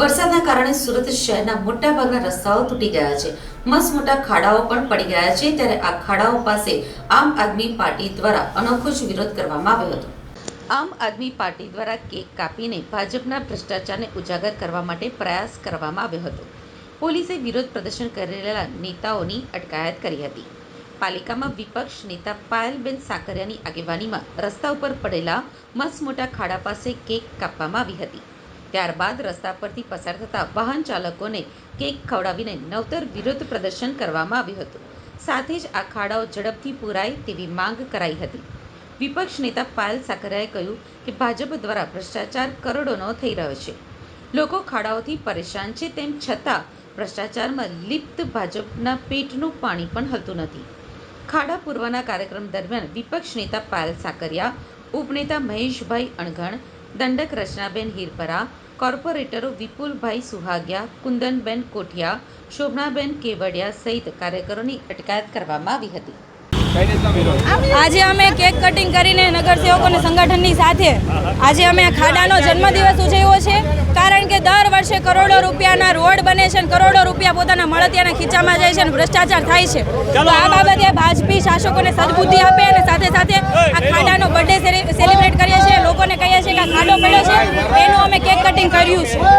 વરસાદના કારણે સુરત શહેરના મોટાભાગના રસ્તાઓ તૂટી ગયા છે. મસ્ત મોટા ખાડાઓ પણ પડી ગયા છે. ત્યારે આ ખાડાઓ પાસે આમ આદમી પાર્ટી દ્વારા અનોખો જ વિરોધ કરવામાં આવ્યો હતો. આમ આદમી પાર્ટી દ્વારા કેક કાપીને ભાજપના ભ્રષ્ટાચારને ઉજાગર કરવા માટે પ્રયાસ કરવામાં આવ્યો હતો. પોલીસે વિરોધ પ્રદર્શન કરેલા નેતાઓની અટકાયત કરી હતી. પાલિકામાં વિપક્ષ નેતા પાયલબેન સાકરિયાની આગેવાનીમાં રસ્તા ઉપર પડેલા મસ્ત મોટા ખાડા પાસે કેક કાપવામાં આવી હતી. ત્યારબાદ રસ્તા પરથી પસાર થતા વાહન ચાલકોને કેક ખવડાવીને નવતર વિરોધ પ્રદર્શન કરવામાં આવ્યું હતું. સાથે જ આ ખાડાઓ ઝડપથી પૂરાય તેવી માંગ કરાઈ હતી. વિપક્ષ નેતા પાયલ સાકરિયાએ કહ્યું કે ભાજપ દ્વારા ભ્રષ્ટાચાર કરોડોનો થઈ રહ્યો છે. લોકો ખાડાઓથી પરેશાન છે તેમ છતાં ભ્રષ્ટાચારમાં લિપ્ત ભાજપના પેટનું પાણી પણ હલતું નથી. ખાડા પૂરવાના કાર્યક્રમ દરમિયાન વિપક્ષ નેતા પાયલ સાકરિયા, ઉપનેતા મહેશભાઈ અણઘણ દંડક રચનાબેન હિરપરા, કોર્પોરેટરો વિપુલભાઈ સુહાગિયા, કુંદનબેન કોઠિયા, શોભનાબેન કેવડિયા સહિત કાર્યકરોની અટકાયત કરવામાં આવી હતી. આજે અમે કેક કટિંગ કરીને નગરસેવકોને સંગઠનની સાથે આજે અમે આ ખાડાનો જન્મદિવસ ઉજવ્યો છે. કારણ કે દર વર્ષે કરોડો રૂપિયાના રોડ બને છે અને કરોડો રૂપિયા પોતાના મળતિયાના ખીચામાં જાય છે અને ભ્રષ્ટાચાર થાય છે. તો આ બાબતે ભાજપી શાસકોને સદબુદ્ધિ આપે અને સાથે સાથે આ આ ખાડો પડ્યો છે એનું અમે કેક કટિંગ કર્યું છે.